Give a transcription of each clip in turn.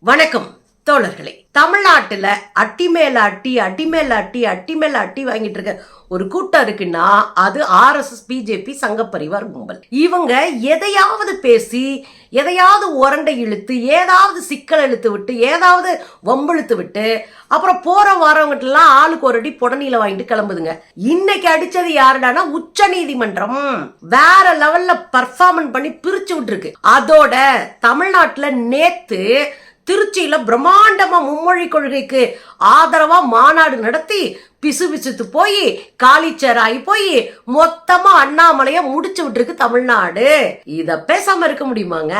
வணக்கம் தோழர்களே. தமிழ்நாட்டில் அட்டி மேல அட்டி அட்டி மேல அட்டி அட்டி மேல அட்டி வாங்கிட்டு இருக்க ஒரு கூட்டம் இருக்குன்னா அது ஆர்எஸ்எஸ் பிஜேபி சங்கப்பரிவார் கும்பல். இவங்க எதையாவது பேசி எதையாவது உரண்டை இழுத்து ஏதாவது சிக்கல் இழுத்து விட்டு ஏதாவது வம்பிழுத்து விட்டு அப்புறம் போற வரவங்கிட்டலாம் ஆளுக்கு ஒரு அடி புடனில வாங்கிட்டு கிளம்புதுங்க. இன்னைக்கு அடிச்சது யாருடானா உச்ச நீதிமன்றம். வேற லெவல்ல பர்ஃபார்மன் பண்ணி பிரிச்சு விட்டுருக்கு. அதோட தமிழ்நாட்டுல நேத்து திருச்சியில பிரம்மாண்டமா மும்மொழி கொள்கைக்கு ஆதரவா மாநாடு நடத்தி பிசு பிசுத்து போய் காலிச்சேராகி போய் மொத்தமா அண்ணாமலைய முடிச்சு விட்டுருக்கு தமிழ்நாடு. இத பேசாம இருக்க முடியுமாங்க?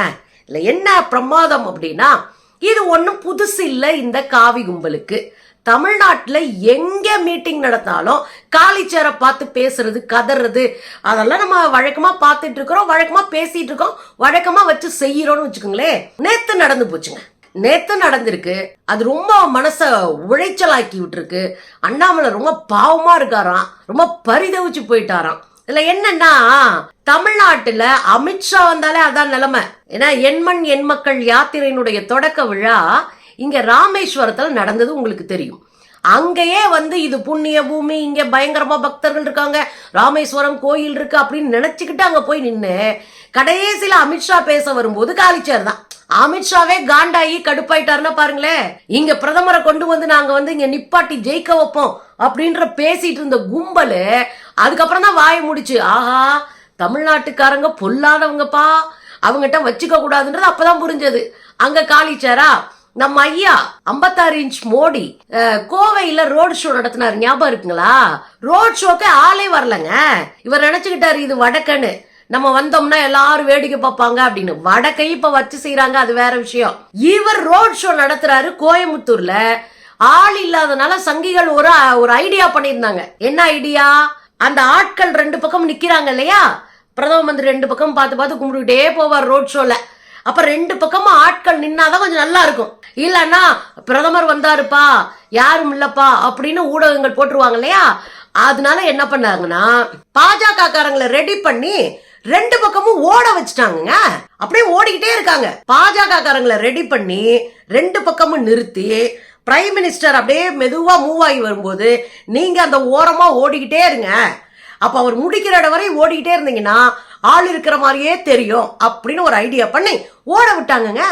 இல்ல என்ன பிரமாதம் அப்படின்னா இது ஒண்ணும் புதுசு இல்லை இந்த காவி கும்பலுக்கு. தமிழ்நாட்டில் எங்க மீட்டிங் நடத்தாலும் காலிச்சேரை பார்த்து பேசுறது கதறது அதெல்லாம் நம்ம வழக்கமா பார்த்துட்டு இருக்கிறோம் வழக்கமா பேசிட்டு இருக்கோம் வழக்கமா வச்சு செய்யறோம்னு வச்சுக்கோங்களேன். நேத்து நடந்து போச்சுங்க. நேத்து நடந்திருக்கு. அது ரொம்ப மனச உழைச்சலாக்கி விட்டுருக்கு. அண்ணாமலை ரொம்ப பாவமா இருக்காராம். ரொம்ப பரிதவிச்சு போயிட்டாராம். இதுல என்னன்னா தமிழ்நாட்டுல அமித்ஷா வந்தாலே அதான் நிலைமை. ஏன்னா எண்மண் எண் மக்கள் யாத்திரையினுடைய தொடக்க விழா இங்க ராமேஸ்வரத்துல நடந்தது உங்களுக்கு தெரியும். அங்கேயே வந்து இது புண்ணிய பூமி இங்க பயங்கரமா பக்தர்கள் இருக்காங்க. ராமேஸ்வரம் கோயில் இருக்கு அப்படின்னு நினைச்சுக்கிட்டு அங்க போய் நின்று கடைசியில அமித்ஷா பேச வரும்போது காலிச்சேர் தான். அமித்ஷாவே காண்டாயி கடுப்பாயிட்டாருன்னா பாருங்களேன். இங்க பிரதமரை கொண்டு வந்து நாங்க வந்து இங்க நிப்பாட்டி ஜெயிக்க வைப்போம் அப்படின்ற பேசிட்டு இருந்த கும்பலு அதுக்கப்புறம் தான் வாய முடிச்சு. ஆஹா தமிழ்நாட்டுக்காரங்க பொல்லாதவங்கப்பா. அவங்ககிட்ட வச்சுக்க கூடாதுன்றது அப்பதான் புரிஞ்சது. அங்க காலிச்சாரா நம்ம ஐயா ஐம்பத்தாறு இன்ச் மோடி கோவையில ரோடு ஷோ நடத்தினாரு. ஞாபகம் இருக்குங்களா? ரோட் ஷோக்கு ஆளே வரலங்க. இவர் நினைச்சுக்கிட்டாரு இது வடக்கன்னு. நம்ம வந்தோம்னா எல்லாரும் வேடிக்கை பார்ப்பாங்க அப்படின்னு. வடக்கை இப்ப வச்சு செய்யறாங்க அது வேற விஷயம். இவர் ரோட் ஷோ நடத்துறாரு கோயம்புத்தூர்ல. ஆள் இல்லாதனால சங்கிகள் ஒரு ஒரு ஐடியா பண்ணியிருந்தாங்க. என்ன ஐடியா அந்த ஆட்கள் ரெண்டு பக்கம் நிக்கிறாங்க இல்லையா? பிரதம மந்திரி ரெண்டு பக்கம் பார்த்து பார்த்து கும்பிட்டுக்கிட்டே போவார் ரோட் ஷோல அப்ப ரெண்டு பக்கமும் ஆட்கள் நின்னாதான் கொஞ்சம் நல்லா இருக்கும். இல்லன்னா பிரதமர் வந்தாருப்பா யாரும் இல்லப்பா அப்படின்னு ஊடகங்கள் போட்டுருவாங்க இல்லையா? அதனால என்ன பண்ணாங்கன்னா பாஜக காரங்களை ரெடி பண்ணி ரெண்டு பக்கமும் ஓட வச்சுட்டாங்க அப்படியே ஓடிக்கிட்டே இருக்காங்க. பாஜக காரங்களை ரெடி பண்ணி ரெண்டு பக்கமும் நிறுத்தி பிரைம் மினிஸ்டர் அப்படியே மெதுவா மூவ் ஆகி வரும்போது நீங்க அந்த ஓரமா ஓடிக்கிட்டே இருங்க. அப்ப அவர் முடிக்கிற இடம் வரை ஓடிக்கிட்டே இருந்தீங்கன்னா ஆள் இருக்கிற மாதிரியே தெரியும் அப்படின்னு ஒரு ஐடியா பண்ணி ஓட விட்டாங்கங்க.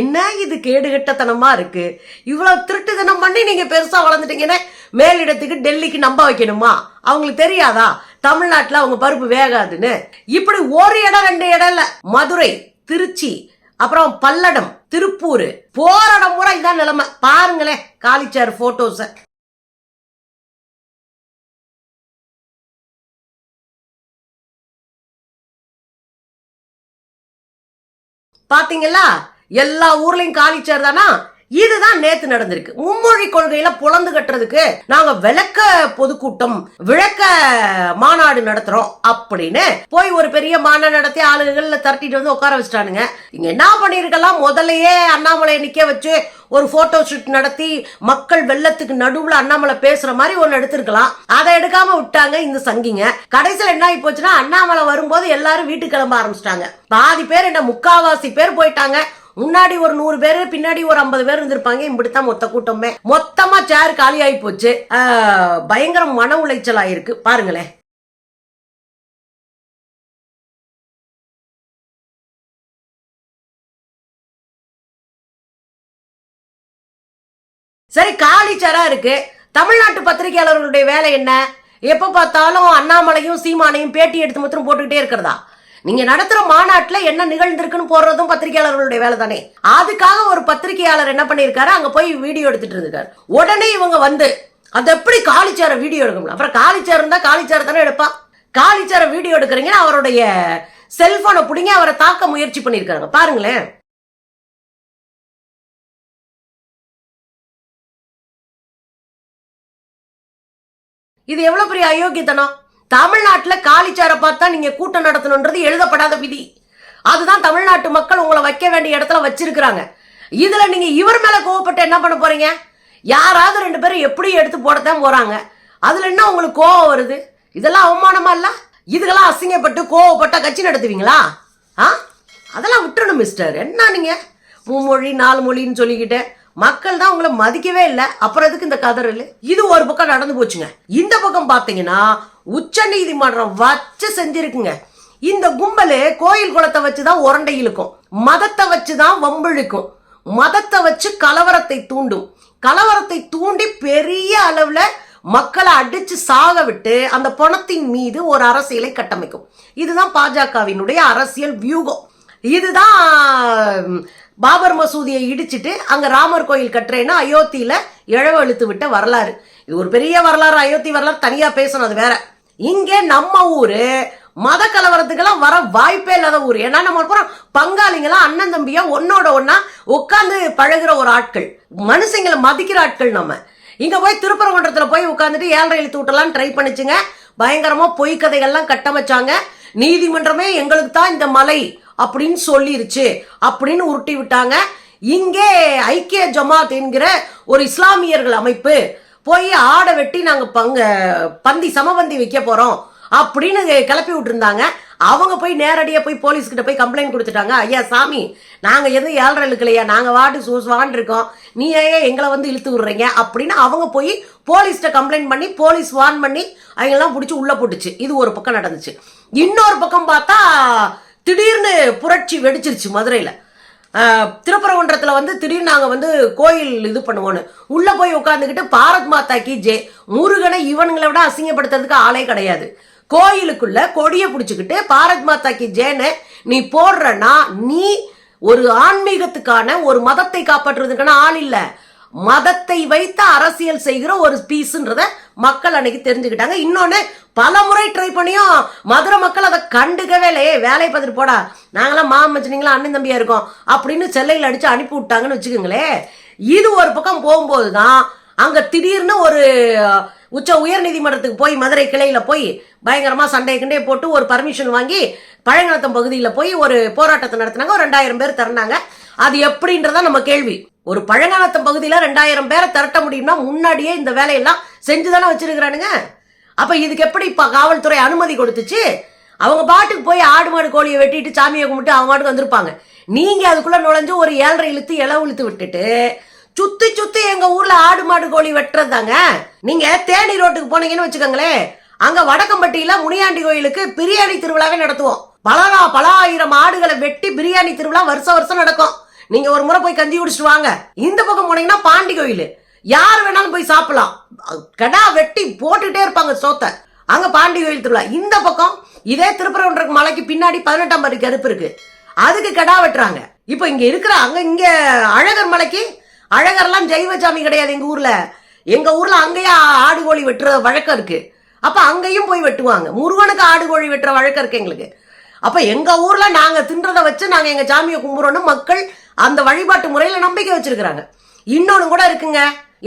என்ன இது கேடுகட்டத்தனமா இருக்கு? இவ்வளவு திருட்டுத்தனம் பண்ணி நீங்க பெருசா வளர்ந்துட்டீங்கன்னா மேலிடத்துக்கு டெல்லிக்கு நம்ப வைக்கணுமா? அவங்களுக்கு தெரியாதா? தமிழ்நாட்டுல அவங்க பருப்பு வேகாதுன்னு. இப்படி ஒரு இடம் ரெண்டு இடம் இல்ல. மதுரை திருச்சி அப்புறம் பல்லடம் திருப்பூர். போற இடம் பூரா இதான் நிலைமை. பாருங்களேன் காலிச்சார் போட்டோஸ பாத்தீங்களா? எல்லா ஊர்லயும் காலிச்சார் தானா? இதுதான் நேத்து நடந்திருக்கு. மும்மொழி கொள்கையில புலந்து கட்டுறதுக்கு நாங்க விளக்க பொதுக்கூட்டம் விளக்க மாநாடு நடத்துறோம் அப்படின்னு போய் ஒரு பெரிய மாநாடு நடத்தி ஆளுகள்ல தரட்டிட்டு வந்து உட்கார வச்சுட்டானுங்க. இங்க என்ன பண்ணிருக்கலாம் முதலையே அண்ணாமலையை நிக்க வச்சு ஒரு போட்டோ ஷூட் நடத்தி மக்கள் வெள்ளத்துக்கு நடுவுல அண்ணாமலை பேசுற மாதிரி ஒன்னு எடுத்திருக்கலாம். அதை எடுக்காம விட்டாங்க இந்த சங்கிங்க. கடைசியில் என்ன ஆகி போச்சுன்னா அண்ணாமலை வரும்போது எல்லாரும் வீட்டுக்கு கிளம்ப ஆரம்பிச்சிட்டாங்க. பாதி பேர் என்ன முக்காவாசி பேர் போயிட்டாங்க. முன்னாடி ஒரு நூறு பேர் பின்னாடி ஒரு ஐம்பது பேர் இருந்திருப்பாங்க. இப்படித்தான் மொத்த கூட்டமே. மொத்தமா சேர் காலி ஆகி போச்சு. பயங்கர மன உளைச்சல் ஆயிருக்கு. பாருங்களேன். சரி காலி சேரா இருக்கு. தமிழ்நாட்டு பத்திரிகையாளர்களுடைய வேலை என்ன? எப்ப பார்த்தாலும் அண்ணாமலையும் சீமானையும் பேட்டி எடுத்து மாத்திரம் போட்டுக்கிட்டே இருக்கிறதா? நீங்க நடத்துற மாநாட்டுல என்ன நிகழ்ந்திருக்குன்னு போடுறதும் பத்திரிகையாளர்களுடைய வேலை தானே அதுக்காக ஒரு பத்திரிகையாளர் என்ன பண்ணிருக்காரு அங்க போய் வீடியோ எடுத்துட்டு இருக்காரு. உடனே இவங்க வந்து அது எப்படி காலிச்சார வீடியோ எடுக்கணும் அப்புறம் காலிச்சார் இருந்தா காலிச்சார் தானே எடுப்பான் காலிச்சார வீடியோ எடுக்கிறீங்கன்னா அவருடைய செல்போனை பிடிங்க அவரை தாக்க முயற்சி பண்ணியிருக்காங்க. பாருங்களேன். இது எவ்வளவு பெரிய அயோக்கியத்தனம்? தமிழ்நாட்டில் காலிச்சாரை பார்த்தா நீங்கள் கூட்டம் நடத்தணுன்றது எழுதப்படாத விதி. அதுதான் தமிழ்நாட்டு மக்கள் உங்களை வைக்க வேண்டிய இடத்துல வச்சிருக்கிறாங்க. இதில் நீங்கள் இவர் மேலே கோவப்பட்டு என்ன பண்ண போகிறீங்க யாராவது ரெண்டு பேரும் எப்படி எடுத்து போடத்தான் போகிறாங்க அதில் என்ன உங்களுக்கு கோவம் வருது? இதெல்லாம் அவமானமா இல்லை? இதுக்கெல்லாம் அசிங்கப்பட்டு கோவப்பட்டா கட்சி நடத்துவீங்களா? ஆ? அதெல்லாம் விட்டுறணும் மிஸ்டர். என்ன நீங்கள் மூமொழி நாலு மொழின்னு சொல்லிக்கிட்டு மக்கள் தான் உங்களை மதிக்கவே இல்லை. அப்புறம் எதுக்கு இந்த கதறல் இது ஒரு பக்கம் நடந்து போச்சுங்க. இந்த பக்கம் பார்த்தீங்கன்னா உச்ச நீதிமன்றம் வச்சு செஞ்சிருக்குங்க. இந்த கும்பல் கோயில் குளத்தை வச்சு தான் உரண்டை இழுக்கும். மதத்தை வச்சு தான் வம்பு இழுக்கும். மதத்தை வச்சு கலவரத்தை தூண்டும். கலவரத்தை தூண்டி பெரிய அளவில் மக்களை அடிச்சு சாக விட்டு அந்த பணத்தின் மீது ஒரு அரசியலை கட்டமைக்கும். இதுதான் பாஜகவினுடைய அரசியல் வியூகம். இதுதான் பாபர் மசூதியை இடிச்சிட்டு அங்கே ராமர் கோயில் கட்டுறேன்னா அயோத்தியில் இழவு இழுத்து விட்ட வரலாறு. இது ஒரு பெரிய வரலாறு அயோத்தி வரலாறு தனியாக பேசணும் அது வேற. இங்கே நம்ம ஊர் மத கலவரத்துக்கெல்லாம் வர வாய்ப்பே இல்லாத ஊர். ஏன்னா நம்ம அப்புறம் பங்காளிங்களாம் அண்ணன் தம்பியா ஒன்னோட ஒன்னா உட்காந்து பழகிற ஒரு ஆட்கள். மனுஷங்களை மதிக்கிற ஆட்கள் நம்ம. இங்க போய் திருப்பரங்குன்றத்தில் போய் உட்காந்துட்டு ஏழரை எழுத்து விட்டலாம் ட்ரை பண்ணிச்சுங்க. பயங்கரமா பொய் கதைகள்லாம் கட்டமைச்சாங்க. நீதிமன்றமே எங்களுக்கு தான் இந்த மலை. அப்படின்னு சொல்லிருச்சு. அப்படின்னு உருட்டி விட்டாங்க. இங்கே ஐக்கிய ஜமாத் என்கிற ஒரு இஸ்லாமியர்கள் அமைப்பு போய் ஆடை வெட்டி நாங்க பங்க பந்தி சமபந்தி வைக்க போறோம் அப்படின்னு கிளப்பி விட்டுருந்தாங்க. அவங்க போய் நேரடியாக போய் போலீஸ்கிட்ட போய் கம்ப்ளைண்ட் கொடுத்துட்டாங்க. ஐயா சாமி நாங்கள் எதுவும் ஏழரை இழுக்கலையா நாங்கள் வாட்டு சூஸ்வான் இருக்கோம். நீ ஏன் எங்களை வந்து இழுத்து விடுறீங்க? அப்படின்னு அவங்க போய் போலீஸ்கிட்ட கம்ப்ளைண்ட் பண்ணி போலீஸ் வான் பண்ணி அவங்கெல்லாம் பிடிச்சி உள்ளே போட்டுச்சு. இது ஒரு பக்கம் நடந்துச்சு. இன்னொரு பக்கம் பார்த்தா திடீர்னு புரட்சி வெடிச்சிருச்சு மதுரையில். திருப்பரங்குன்றத்தில் வந்து திடீர்னு நாங்கள் வந்து கோயில் இது பண்ணுவோன்னு உள்ளே போய் உட்காந்துக்கிட்டு பாரத் மாதா கி ஜே முருகனை இவனுங்களை விட அசிங்கப்படுத்துறதுக்கு ஆளே கிடையாது. கோயிலுக்குள்ள கொடியை பிடிச்சிக்கிட்டு பாரத் மாதா கி ஜேன்னு நீ போடுறனா நீ ஒரு ஆன்மீகத்துக்கான ஒரு மதத்தை காப்பாற்றுறதுக்கான ஆள் இல்லை. மதத்தை வைத்து அரசியல் செய்கிற ஒரு பீஸ்ன்றத மக்கள் அன்னைக்கு தெரிஞ்சுக்கிட்டாங்க. இன்னொன்று பல முறை ட்ரை பண்ணியும் மதுரை மக்கள் அதை கண்டுக்கவே இல்லையே வேலையை பார்த்துட்டு போடா. நாங்களாம் மாமச்சனிங்களா அண்ணன் தம்பியா இருக்கோம் அப்படின்னு செல்லையில் அடிச்சு அனுப்பி விட்டாங்கன்னு வச்சுக்கோங்களேன் இது ஒரு பக்கம் போகும்போது தான் அங்க திடீர்னு ஒரு உச்ச உயர் நீதிமன்றத்துக்கு போய் மதுரை கிளையில போய் பயங்கரமா சண்டை கிண்டே போட்டு ஒரு பர்மிஷன் வாங்கி பழங்கலத்தம் பகுதியில் போய் ஒரு போராட்டத்தை நடத்தினாங்க. ஒரு ரெண்டாயிரம் பேர் திறந்தாங்க அது எப்படின்றத நம்ம கேள்வி. ஒரு பழங்காலத்தம் பகுதியில் ரெண்டாயிரம் பேரை திரட்ட முடியும்னா முன்னாடியே இந்த வேலையெல்லாம் செஞ்சு தானே வச்சிருக்கிறானுங்க. அப்போ இதுக்கு எப்படி இப்போ காவல்துறை அனுமதி கொடுத்துச்சு? அவங்க பாட்டுக்கு போய் ஆடு மாடு கோழியை வெட்டிட்டு சாமியை கும்பிட்டு அவங்க பாட்டுக்கு வந்திருப்பாங்க. நீங்கள் அதுக்குள்ளே நுழைஞ்சு ஒரு ஏழரை இழுத்து இளவு இழுத்து விட்டுட்டு சுத்தி சுத்தி எங்க ஊர்ல ஆடு மாடு கோழி வெட்டுறதாங்க நீங்க தேனி ரோட்டுக்கு போனீங்கன்னு வச்சுக்கோங்களேன். அங்க வடக்கம்பட்டியில முனியாண்டி கோயிலுக்கு பிரியாணி திருவிழாவே நடத்துவோம். பல பல ஆயிரம் ஆடுகளை வெட்டி பிரியாணி திருவிழா வருஷம் வருஷம் நடக்கும். நீங்க ஒரு முறை போய் கஞ்சி குடிச்சிட்டு வாங்க. இந்த பக்கம் போனீங்கன்னா பாண்டி கோயில். யார் வேணாலும் போய் சாப்பிடலாம். கடா வெட்டி போட்டுட்டே இருப்பாங்க சோத்தை. அங்க பாண்டி கோயில் திருவிழா. இந்த பக்கம் இதே திருப்பரங்குன்ற மலைக்கு பின்னாடி பதினெட்டாம் பருக்கு கருப்பு இருக்கு. அதுக்கு கடா வெட்டுறாங்க. இப்போ இங்க இருக்கிற அங்க இங்க அழகர் மலைக்கு அழகர்லாம் ஜெய்வசாமி கிடையாது எங்க ஊர்ல. எங்க ஊர்ல அங்கேயே ஆடு கோழி வெட்டுற வழக்கம் இருக்கு. அப்ப அங்கேயும் போய் வெட்டுவாங்க. முருகனுக்கு ஆடு கோழி வெட்டுற வழக்கம் இருக்கு எங்களுக்கு. அப்போ எங்கள் ஊரில் நாங்கள் தின்றதை வச்சு நாங்கள் எங்கள் சாமியை கும்பிட்றோன்னு மக்கள் அந்த வழிபாட்டு முறையில் நம்பிக்கை வச்சுருக்கிறாங்க. இன்னொன்று கூட இருக்குங்க.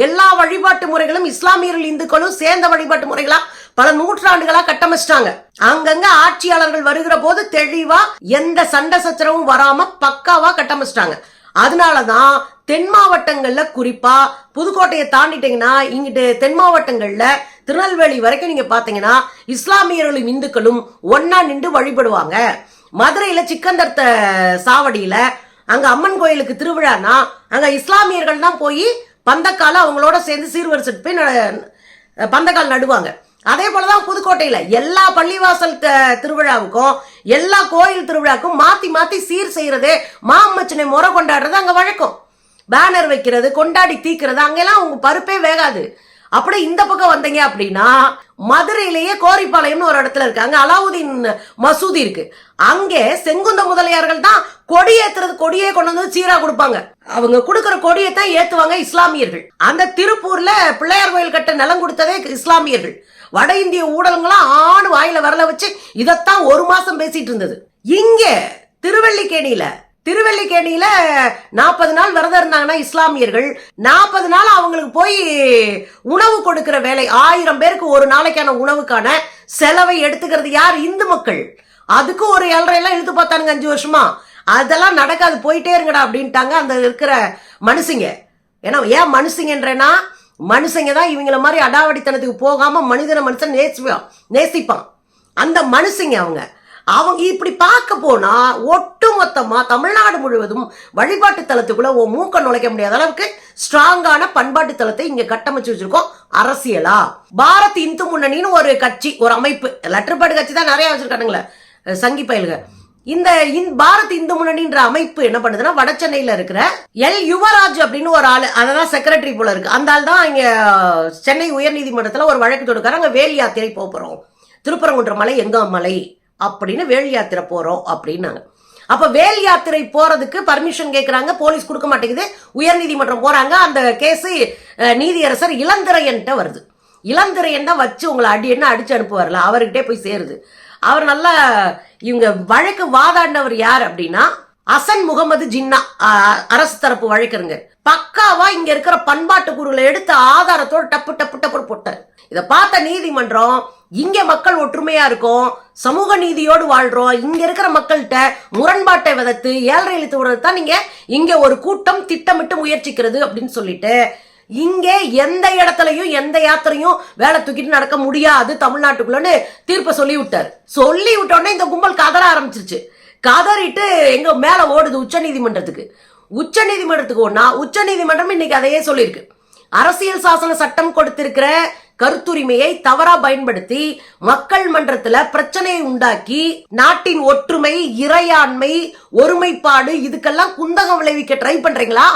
எல்லா வழிபாட்டு முறைகளும் இஸ்லாமியர்கள் இந்துக்களும் சேர்ந்த வழிபாட்டு முறைகளா பல நூற்றாண்டுகளா கட்டமைச்சிட்டாங்க. அங்கங்க ஆட்சியாளர்கள் வருகிற போது தெளிவா எந்த சண்டை சச்சரவும் வராம பக்காவா கட்டமைச்சிட்டாங்க. அதனால தான் தென் மாவட்டங்களில் குறிப்பாக புதுக்கோட்டையை தாண்டிட்டீங்கன்னா இங்கிட்டு தென் மாவட்டங்களில் திருநெல்வேலி வரைக்கும் நீங்கள் பார்த்தீங்கன்னா இஸ்லாமியர்களும் இந்துக்களும் ஒன்னா நின்று வழிபடுவாங்க. மதுரையில் சிக்கந்தர்த்த சாவடியில் அங்கே அம்மன் கோயிலுக்கு திருவிழானா அங்கே இஸ்லாமியர்கள் தான் போய் பந்தக்கால அவங்களோட சேர்ந்து சீர்வரிசை போய் பந்தக்கால் நடுவாங்க. அதே போலதான் புதுக்கோட்டையில எல்லா பள்ளிவாசல் திருவிழாவுக்கும் எல்லா கோயில் திருவிழாவுக்கும் மாத்தி மாத்தி சீர் செய்யறது மாமச்சனை முறை கொண்டாடுறது அங்க வழக்கம். பேனர் வைக்கிறது கொண்டாடி தீக்கிறது அங்கெல்லாம் உங்க பருப்பே வேகாது. அப்படி இந்த பக்கம் வந்தீங்க அப்படின்னா மதுரையிலேயே கோரிப்பாளையம்னு ஒரு இடத்துல இருக்கு. அங்க அலாவுதீன் மசூதி இருக்கு. அங்கே செங்குந்த முதலியார்கள் தான் கொடியேத்துறது கொடியே கொண்டு வந்து சீரா கொடுப்பாங்க. அவங்க கொடுக்குற கொடியை தான் ஏத்துவாங்க இஸ்லாமியர்கள். அந்த திருப்பூர்ல பிள்ளையார் கோயில் கட்ட நிலம் கொடுத்ததே இஸ்லாமியர்கள். வட இந்திய ஊடகங்களாம் ஆணு வாயில வரல வச்சு இதைத்தான் ஒரு மாசம் பேசிட்டு இருந்தது. இங்க திருவள்ளிக்கேணியில திருவள்ளிக்கேணியில நாற்பது நாள் விரதம் இருந்தாங்கன்னா இஸ்லாமியர்கள் நாற்பது நாள் அவங்களுக்கு போய் உணவு கொடுக்கிற வேலை ஆயிரம் பேருக்கு ஒரு நாளைக்கான உணவுக்கான செலவை எடுத்துக்கிறது யார்? இந்து மக்கள். அதுக்கு ஒரு ஏழரை எல்லாம் இழுத்து பார்த்தானுங்க அஞ்சு வருஷமா. அதெல்லாம் நடக்காது போயிட்டே இருங்கடா அப்படின்ட்டாங்க அந்த இருக்கிற மனுஷங்க. ஏன்னா ஏன் மனுஷங்கன்றேன்னா மனுஷங்க தான் இவங்கள மாதிரி அடாவடித்தனத்துக்கு போகாம மனிதனை மனுஷன் நேசிப்பான் நேசிப்பான். அந்த மனுஷங்க அவங்க. அவங்க இப்படி பார்க்க போனா ஒட்டுமொத்தமா தமிழ்நாடு முழுவதும் வழிபாட்டு தலத்துக்குள்ள ஓ மூக்க நுழைக்க முடியாத அளவுக்கு ஸ்ட்ராங்கான பண்பாட்டு தலத்தை இங்க கட்டமைச்சு வச்சிருக்கோம். அரசியலா. பாரத் இந்து முன்னணின்னு ஒரு கட்சி ஒரு அமைப்பு. லெட்டர் பேட் கட்சி தான் நிறைய வச்சிருக்கானுங்களே சங்கி பயல்க இந்த இந் பாரத் இந்து முன்னணின்ற அமைப்பு என்ன பண்ணுதுன்னா வட சென்னையில இருக்கிற எல். யுவராஜ் அப்படின்னு ஒரு ஆளு அதான் செக்ரட்டரி போல இருக்கு. அந்த ஆள் தான் இங்க சென்னை உயர்நீதிமன்றத்தில் ஒரு வழக்கு தொடுக்காரு. அங்க வேல் யாத்திரை போறோம். திருப்பரங்குன்ற மலை எங்க மலை அப்படின்னு வேல் யாத்திரை போறோம் அப்படின்னாங்க. அப்ப வேல் யாத்திரை போறதுக்கு பர்மிஷன் கேட்கறாங்க போலீஸ் கொடுக்க மாட்டேங்குது. உயர்நீதிமன்றம் போறாங்க. அந்த கேஸ் நீதியரசர் இளந்திரையன்ட்ட வருது. இளந்திரையன் தான் வச்சு உங்களை அடி என்ன அடிச்சு அனுப்புவார்ல அவர்கிட்டே போய் சேருது. அவர் நல்லா இவங்க வழக்கு வாதாண்டவர் யார் அப்படின்னா அசன் முகமது ஜின்னா அரசு தரப்பு வழக்கறிஞர். பக்காவா இங்க இருக்கிற பண்பாட்டு குருகளை எடுத்து ஆதாரத்தோடு டப்பு டப்பு டப்பு போட்டார். இதை பார்த்த நீதிமன்றம் இங்க மக்கள் ஒற்றுமையா இருக்கும் சமூக நீதியோடு வாழ்றோம் இங்க இருக்கிற மக்கள்கிட்ட முரண்பாட்டை விதத்து ஏழரை எழுத்து விடுறது தான் நீங்க இங்க ஒரு கூட்டம் திட்டமிட்டு முயற்சிக்கிறது அப்படின்னு சொல்லிட்டு இங்கே எந்த இடத்துலையும் எந்த யாத்திரையும் வேலை தூக்கிட்டு நடக்க முடியாது தமிழ்நாட்டுக்குள்ளன்னு தீர்ப்பை சொல்லி விட்டார் சொல்லி விட்டோடனே இந்த கும்பல் கதற ஆரம்பிச்சிருச்சு. கதறிட்டு எங்க மேல ஓடுது உச்ச நீதிமன்றத்துக்கு. உச்ச நீதிமன்றத்துக்கு ஒன்னா உச்ச நீதிமன்றம் இன்னைக்கு அதையே சொல்லியிருக்கு. அரசியல் சாசன சட்டம் கொடுத்திருக்கிற கருத்துரிமையை தவறா பயன்படுத்தி மக்கள் மன்றத்துல பிரச்சனையை உண்டாக்கி நாட்டின் ஒற்றுமை இறையாண்மை ஒருமைப்பாடு இதுக்கெல்லாம் குந்தகம் விளைவிக்க ட்ரை பண்றீங்களா?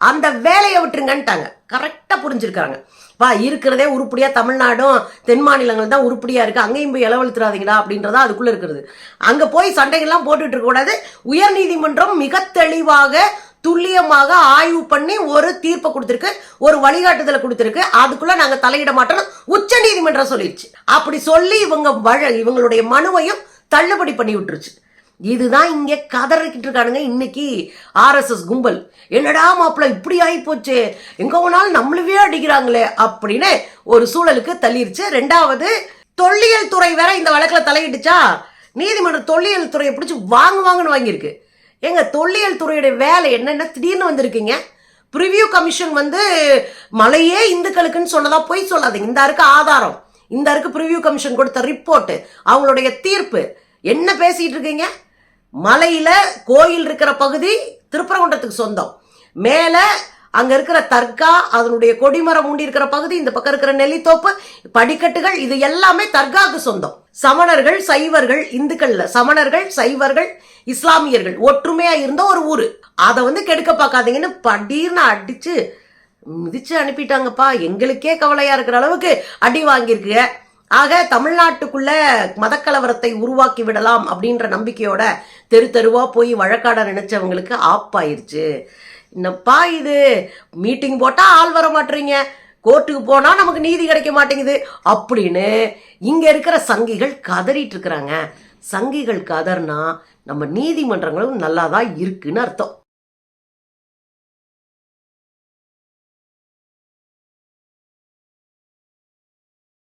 அந்த வேலையை விட்டுருங்கன்ட்டாங்க. கரெக்டாக புரிஞ்சிருக்காங்க பா இருக்கிறதே உருப்படியாக தமிழ்நாடும் தென் மாநிலங்கள் தான் உருப்படியாக இருக்குது அங்கேயும் போய் இளவழுத்துறாதீங்களா அப்படின்றதா அதுக்குள்ளே இருக்கிறது அங்கே போய் சண்டைகள்லாம் போட்டுட்டு இருக்கக்கூடாது உயர்நீதிமன்றம் உயர் நீதிமன்றம் மிக தெளிவாக துல்லியமாக ஆய்வு பண்ணி ஒரு தீர்ப்பை கொடுத்துருக்கு. ஒரு வழிகாட்டுதலை கொடுத்துருக்கு. அதுக்குள்ள நாங்க தலையிட மாட்டோம் உச்ச நீதிமன்றம் சொல்லிடுச்சு அப்படி சொல்லி இவங்க வழ இவங்களுடைய மனுவையும் தள்ளுபடி பண்ணி விட்டுருச்சு. இதுதான் இங்கே கதறிக்கிட்டு இருக்கானுங்க இன்னைக்கு ஆர்எஸ்எஸ் கும்பல். என்னடா மாப்பிள்ள இப்படி ஆகி போச்சு எங்க போனாலும் நம்மளவே அடிக்கிறாங்களே அப்படின்னு ஒரு சூழலுக்கு தள்ளிருச்சு. ரெண்டாவது தொல்லியல் துறை வேற இந்த வழக்கில் தலையிட்டுச்சா? நீதிமன்ற தொல்லியல் துறையை பிடிச்சி வாங்க வாங்கன்னு வாங்கியிருக்கு. எங்க தொல்லியல் துறையுடைய வேலை என்னென்ன? திடீர்னு வந்திருக்கீங்க. ப்ரிவியூ கமிஷன் வந்து மலையே இந்துக்களுக்குன்னு சொன்னதா போய் சொல்லாதீங்க. இந்த இருக்கு ஆதாரம். இந்த இருக்கு ப்ரிவ்யூ கமிஷன் கொடுத்த ரிப்போர்ட் அவங்களுடைய தீர்ப்பு. என்ன பேசிட்டு இருக்கீங்க? மலையில் கோயில் இருக்கிற பகுதி திருப்பரங்குன்றத்துக்கு சொந்தம். மேலே அங்க இருக்கிற தர்கா அதனுடைய கொடிமரம் மூண்டி இருக்கிற பகுதி இந்த பக்கம் இருக்கிற நெல்லித்தோப்பு படிக்கட்டுகள் இது எல்லாமே தர்காவுக்கு சொந்தம். சமணர்கள் சைவர்கள் இந்துக்கள்ல சமணர்கள் சைவர்கள் இஸ்லாமியர்கள் ஒற்றுமையா இருந்த ஒரு ஊரு. அதை வந்து கெடுக்க பார்க்காதீங்கன்னு படீர்னு அடிச்சு மிதிச்சு அனுப்பிட்டாங்கப்பா. எங்களுக்கே கவலையா இருக்கிற அளவுக்கு அடி வாங்கியிருக்கு ஆக தமிழ்நாட்டுக்குள்ள மதக்கலவரத்தை உருவாக்கி விடலாம் அப்படின்ற நம்பிக்கையோட தெரு தெருவா போய் வழக்காட நினைச்சவங்களுக்கு ஆப்பாயிருச்சு. என்னப்பா இது? மீட்டிங் போட்டா ஆள் வர மாட்டீங்க கோர்ட்டுக்கு போனா நமக்கு நீதி கிடைக்க மாட்டேங்குது. அப்படின்னு இங்க இருக்கிற சங்கிகள் கதறிட்டு இருக்கிறாங்க. சங்கிகள் கதர்னா நம்ம நீதிமன்றங்களும் நல்லா தான் இருக்குன்னு அர்த்தம்.